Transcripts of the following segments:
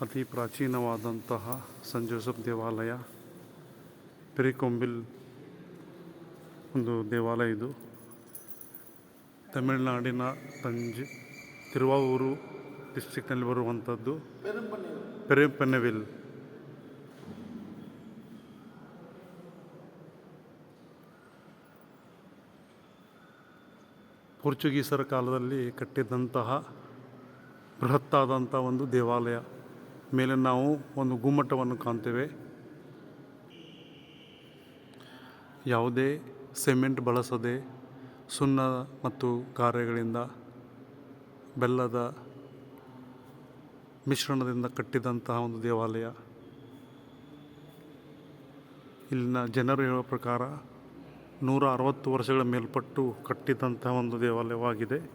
ಅತಿ ಪ್ರಾಚೀನವಾದಂತಹ ಸನ್ ಜೋಸಫ್ ದೇವಾಲಯ, ಪೆರಿಕೊಂಬಿಲ್ ಒಂದು ದೇವಾಲಯ ಇದು. ತಮಿಳುನಾಡಿನ ತಂಜಿ, ತಿರುವಾವೂರು ಡಿಸ್ಟಿಕ್ನಲ್ಲಿ ಬರುವಂಥದ್ದು ಪೆರೆಪೆನವಿಲ್. ಪೋರ್ಚುಗೀಸರ ಕಾಲದಲ್ಲಿ ಕಟ್ಟಿದಂತಹ ಬೃಹತ್ತಾದಂಥ ಒಂದು ದೇವಾಲಯ. ಮೇಲೆ ನಾವು ಒಂದು ಗುಮ್ಮಟವನ್ನು ಕಾಣ್ತೇವೆ. ಯಾವುದೇ ಸಿಮೆಂಟ್ ಬಳಸದೆ ಸುಣ್ಣ ಮತ್ತು ಗಾರೆಗಳಿಂದ ಬೆಲ್ಲದ ಮಿಶ್ರಣದಿಂದ ಕಟ್ಟಿದಂತಹ ಒಂದು ದೇವಾಲಯ. ಇಲ್ಲಿನ ಜನರು ಹೇಳುವ ಪ್ರಕಾರ ನೂರ ಅರವತ್ತು ವರ್ಷಗಳ ಮೇಲ್ಪಟ್ಟು ಕಟ್ಟಿದಂತಹ ಒಂದು ದೇವಾಲಯವಾಗಿದೆ.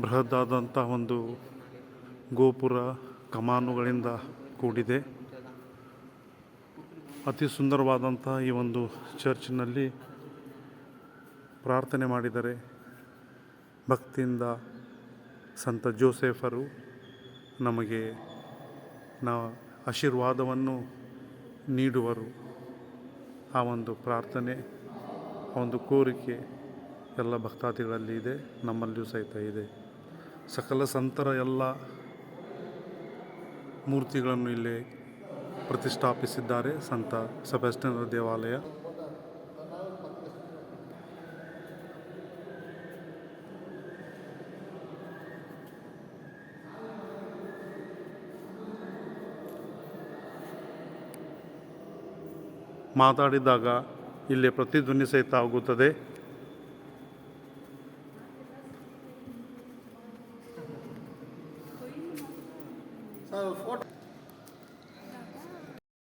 ಬೃಹದಾದಂತಹ ಒಂದು ಗೋಪುರ ಕಮಾನುಗಳಿಂದ ಕೂಡಿದೆ. ಅತಿ ಸುಂದರವಾದಂತಹ ಈ ಒಂದು ಚರ್ಚ್ನಲ್ಲಿ ಪ್ರಾರ್ಥನೆ ಮಾಡಿದರೆ ಭಕ್ತಿಯಿಂದ ಸಂತ ಜೋಸೆಫರು ನಮಗೆ ನಾ ಆಶೀರ್ವಾದವನ್ನು ನೀಡುವರು. ಆ ಒಂದು ಪ್ರಾರ್ಥನೆ, ಆ ಒಂದು ಕೋರಿಕೆ ಎಲ್ಲ ಭಕ್ತಾದಿಗಳಲ್ಲಿ ಇದೆ, ನಮ್ಮಲ್ಲಿಯೂ ಸಹಿತ ಇದೆ. ಸಕಲ ಸಂತರ ಎಲ್ಲ ಮೂರ್ತಿಗಳನ್ನು ಇಲ್ಲಿ ಪ್ರತಿಷ್ಠಾಪಿಸಿದ್ದಾರೆ ಸಂತ ಸೆಬಾಸ್ಟಿಯನರ ದೇವಾಲಯ. ಮಾತಾಡಿದಾಗ ಇಲ್ಲಿ ಪ್ರತಿಧ್ವನಿ ಸಹಿತ ಆಗುತ್ತದೆ. Sir photo